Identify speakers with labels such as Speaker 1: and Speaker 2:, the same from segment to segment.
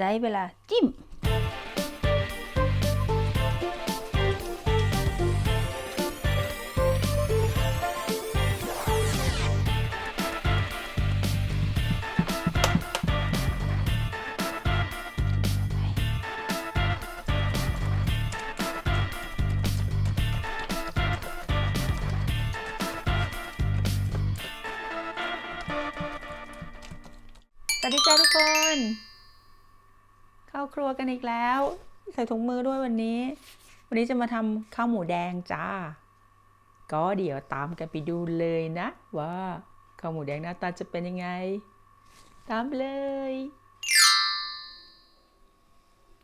Speaker 1: ได้เวลาจิ้ม สวัสดีจ้าทุกคน เข้าครัวกันอีกแล้ว ใส่ถุงมือด้วยวันนี้ วันนี้จะมาทำข้าวหมูแดงจ้า ก็เดี๋ยวตามกันไปดูเลยนะ ว่าข้าวหมูแดงหน้าตาจะเป็นยังไง ตามเลย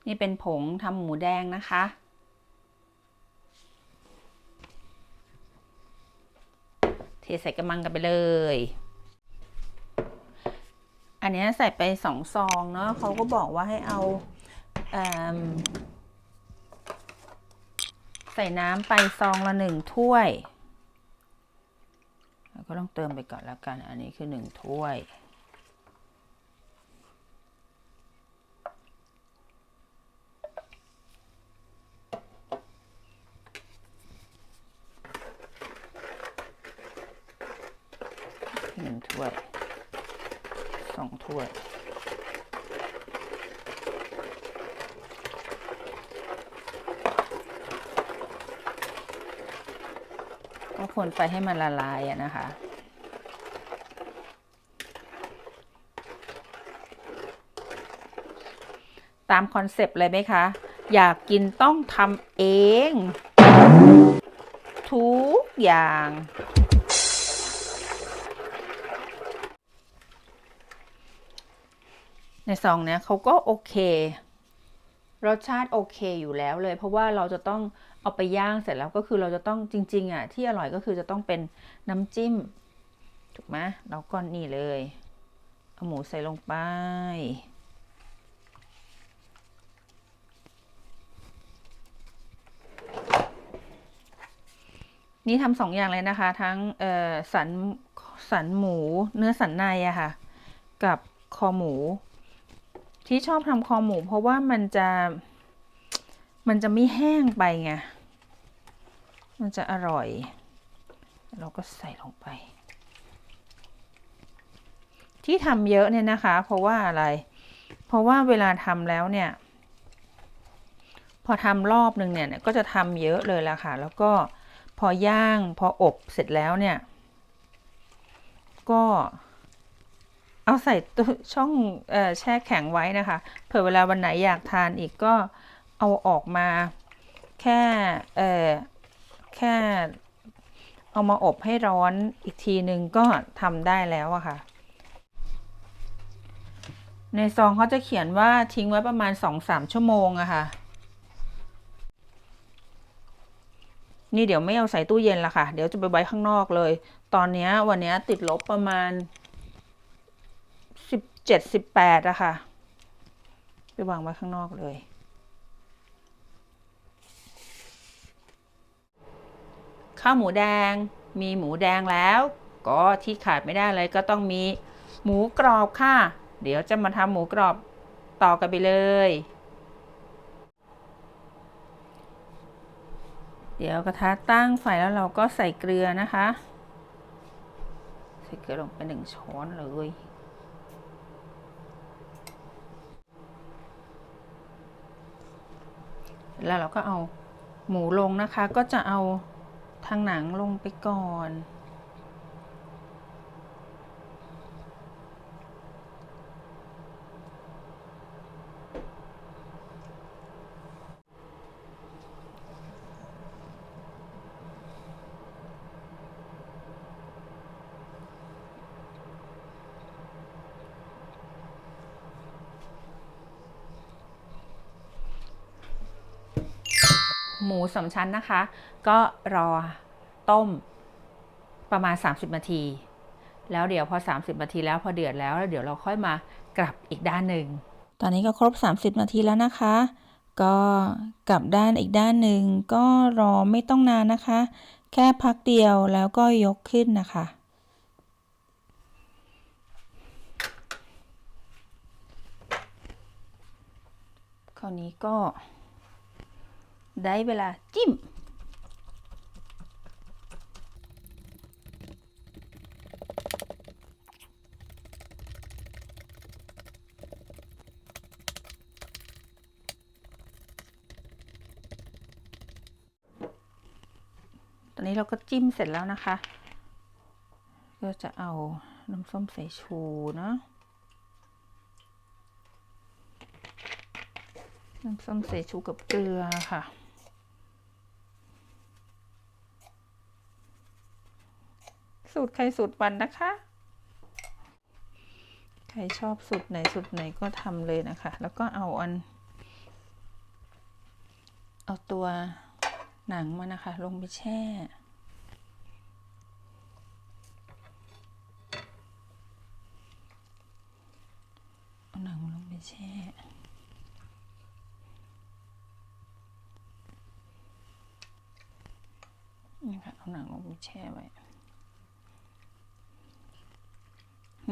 Speaker 1: นี่เป็นผงทำหมูแดงนะคะ เทใส่กระมังกันไปเลย นนี้ใส่ไปสองซองเนาะเขาก็บอกว่าให้เอาเอใส่น้ำไปซองละหนึ่งถ้วยก็ต้องเติมไปก่อนแล้วกัน อันนี้คือหนึ่งถ้วย หนึ่งถ้วย องถ้วยก็คนไปให้มันละลายอะนะคะ ตามคอนเซปต์เลยไหมคะ อยากกินต้องทำเอง ทุกอย่าง ในซองเนี้ยเขาก็โอเค รสชาติโอเคอยู่แล้วเลย เพราะว่าเราจะต้องเอาไปย่างเสร็จแล้วก็คือเราจะต้องจริง ๆอะที่อร่อยก็คือจะต้องเป็นน้ำจิ้ม ถูกไหมเราก็นี่เลยเอาหมูใส่ลงไปนี่ทำสองอย่างเลยนะคะ ทั้งสันสันหมูเนื้อสันในอะค่ะ กับคอหมู ที่ชอบทำคอหมูเพราะว่ามันจะ มันจะไม่แห้งไปไง มันจะอร่อย เราก็ใส่ลงไป ที่ทำเยอะเนี่ยนะคะ เพราะว่าอะไร เพราะว่าเวลาทำแล้วเนี่ย พอทำรอบหนึ่งเนี่ยก็จะทำเยอะเลยละค่ะ แล้วก็พอย่างพออบเสร็จแล้วเนี่ย ก็ เอาใส่ตู้ช่องอแช่แข็งไว้นะคะ เผื่อเวลาวันไหนอยากทานอีกก็เอาออกมาแค่แค่เอามาอบให้ร้อนอีกทีหนึ่งก็ทำได้แล้วอะค่ะ ในซองเขาจะเขียนว่าทิ้งไว้ประมาณ 2-3 ชั่วโมงอะค่ะ นี่เดี๋ยวไม่เอาใส่ตู้เย็นละค่ะ เดี๋ยวจะไปไว้ข้างนอกเลย ตอนนี้วันนี้ติดลบประมาณ เจ็ดสิบแปดอะค่ะ ไปวางไว้ข้างนอกเลย ข้าวหมูแดงมีหมูแดงแล้ว ก็ที่ขาดไม่ได้เลยก็ต้องมีหมูกรอบค่ะ เดี๋ยวจะมาทำหมูกรอบต่อกันไปเลย เดี๋ยวกระทะตั้งไฟแล้วเราก็ใส่เกลือนะคะ ใส่เกลือลงไปหนึ่งช้อนเลย แล้วเราก็เอาหมูลงนะคะ ก็จะเอาทางหนังลงไปก่อน หมูสามชั้นนะคะ ก็รอต้มประมาณ 30 นาที แล้วเดี๋ยวพอ 30 นาทีแล้วพอเดือดแล้วแล้วเดี๋ยวเราค่อยมากลับอีกด้านหนึ่ง ตอนนี้ก็ครบ 30 นาทีแล้วนะคะ ก็กลับด้านอีกด้านหนึ่งก็รอไม่ต้องนานนะคะ แค่พักเดียวแล้วก็ยกขึ้นนะคะคราวนี้ก็ ได้เวลาจิ้ม ตอนนี้เราก็จิ้มเสร็จแล้วนะคะ ก็จะเอาน้ำส้มสายชูเนาะน้ำส้มสายชูกับเกลือค่ะ สูตรใครสูตรมันนะคะ ใครชอบสูตรไหนสูตรไหนก็ทำเลยนะคะ แล้วก็เอาอัน เอาตัวหนังมานะคะ ลงไปแช่หนังลงไปแช่ นี่ค่ะเอาหนังลงไปแช่ไว้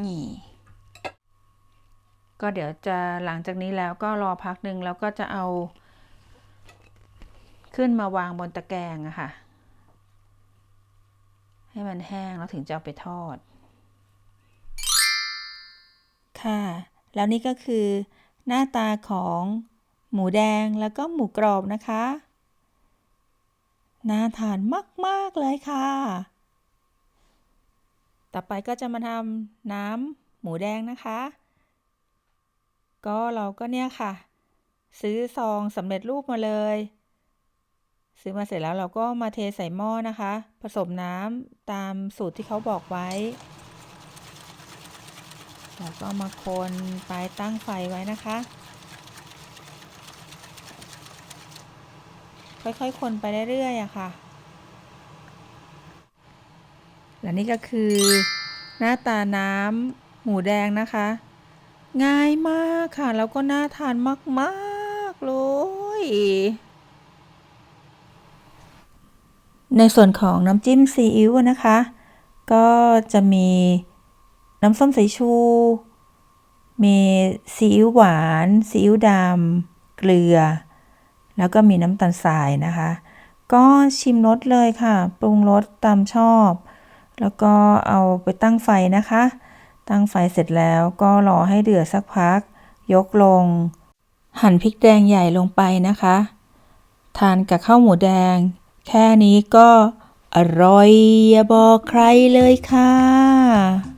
Speaker 1: นี่ ก็เดี๋ยวจะหลังจากนี้แล้วก็รอพักหนึ่งแล้วก็จะเอา ขึ้นมาวางบนตะแกรงอะค่ะ ให้มันแห้งแล้วถึงจะเอาไปทอด ค่ะ แล้วนี่ก็คือ หน้าตาของหมูแดงแล้วก็หมูกรอบนะคะ น่าทานมาก ๆ เลยค่ะ ต่อไปก็จะมาทำน้ำหมูแดงนะคะ ก็เราก็เนี่ยค่ะ ซื้อซองสำเร็จรูปมาเลย ซื้อมาเสร็จแล้วเราก็มาเทใส่หม้อนะคะ ผสมน้ำตามสูตรที่เขาบอกไว้แล้วก็มาคนไปตั้งไฟไว้นะคะ ค่อยๆ คนไปเรื่อยๆอะค่ะ และนี่ก็คือ หน้าตาน้ำหมูแดงนะคะ ง่ายมากค่ะ แล้วก็น่าทานมากๆเลยในส่วนของน้ำจิ้มซีอิ๊วนะคะ ก็จะมีน้ำส้มสายชู มีซีอิ๊วหวานซีอิ๊วดำเกลือ แล้วก็มีน้ำตาลทรายนะคะ ก็ชิมรสเลยค่ะ ปรุงรสตามชอบ แล้วก็เอาไปตั้งไฟนะคะ ตั้งไฟเสร็จแล้วก็รอให้เดือดสักพัก ยกลง หั่นพริกแดงใหญ่ลงไปนะคะ ทานกับข้าวหมูแดง แค่นี้ก็อร่อยอย่าบอกใครเลยค่ะ